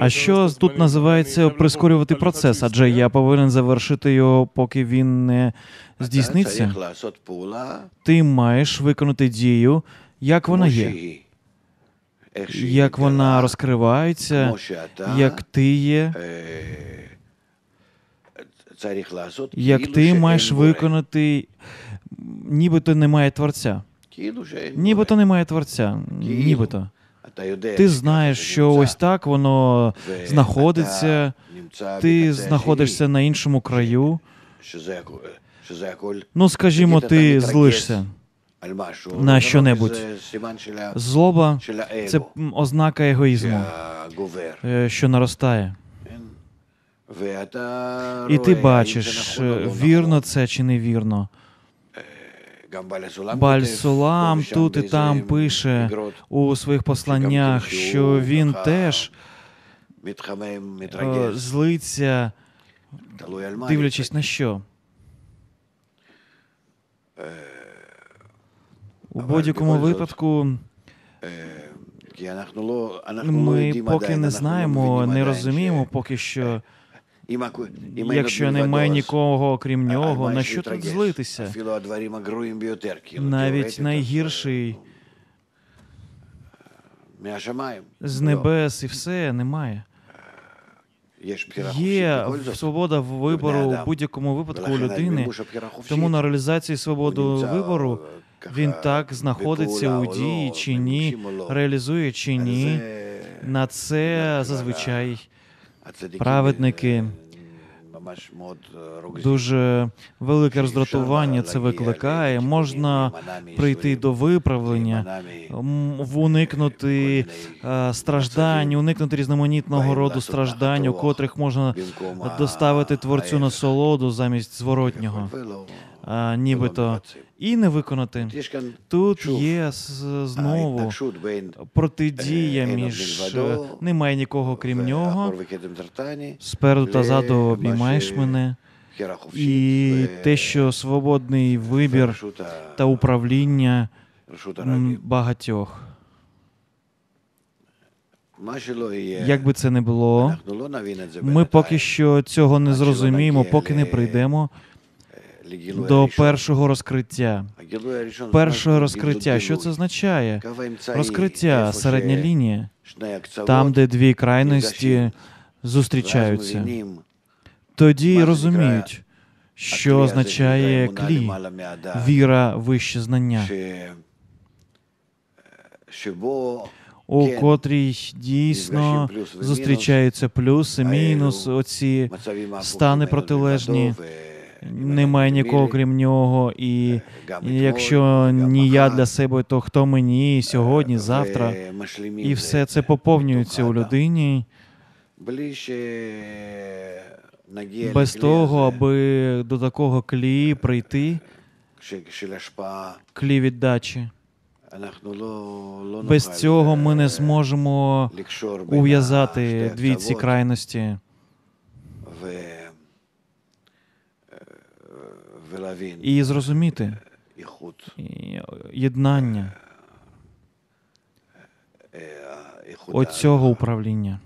А що тут називається прискорювати процес? Адже я повинен завершити його, поки він не здійсниться. Ти маєш виконати дію, як вона є. Як вона розкривається, як ти є, як ти маєш виконати, нібито немає творця. Нібито немає творця, нібито. Ти знаєш, що ось так воно знаходиться, ти знаходишся на іншому краю. Ну, скажімо, ти злишся на що-небудь. Злоба це ознака егоїзму, е, що наростає. І ти бачиш, вірно це чи невірно. Бальсулам тут і там пише у своїх посланнях, що він теж е, злиться, дивлячись на що. У будь-якому випадку ми поки не знаємо, не розуміємо поки що. Якщо немає нікого окрім нього, на що тут злитися? Навіть найгірший з небес і все немає. Є свобода вибору в будь-якому випадку у людини. Тому на реалізації свободи вибору він так знаходиться у дії чи ні, реалізує чи ні. На це зазвичай праведники. Дуже велике роздратування це викликає. Можна прийти до виправлення, уникнути е, страждань, уникнути різноманітного роду страждань, у котрих можна доставити творцю насолоду замість зворотнього нібито і не виконати. Тут є знову протидія між е, немає нікого крім нього. Спереду та заду обіймаєш мене. І те, що свободний вибір та управління багатьох. Як би це не було, ми поки що цього не зрозуміємо, поки не прийдемо до першого розкриття. Першого розкриття. Що це означає? Розкриття середня лінія, там, де дві крайності зустрічаються. Тоді розуміють, що означає клі, віра вище знання, у котрій дійсно зустрічаються плюс і мінус, оці стани протилежні. Е, немає нікого крім нього. І якщо ні я для себе, то хто мені? Сьогодні, завтра. і все це поповнюється у людині. Без того, аби до такого клі прийти, клі віддачі. Без цього ми не зможемо ув'язати дві ці крайності. і зрозуміти е, єднання оцього управління.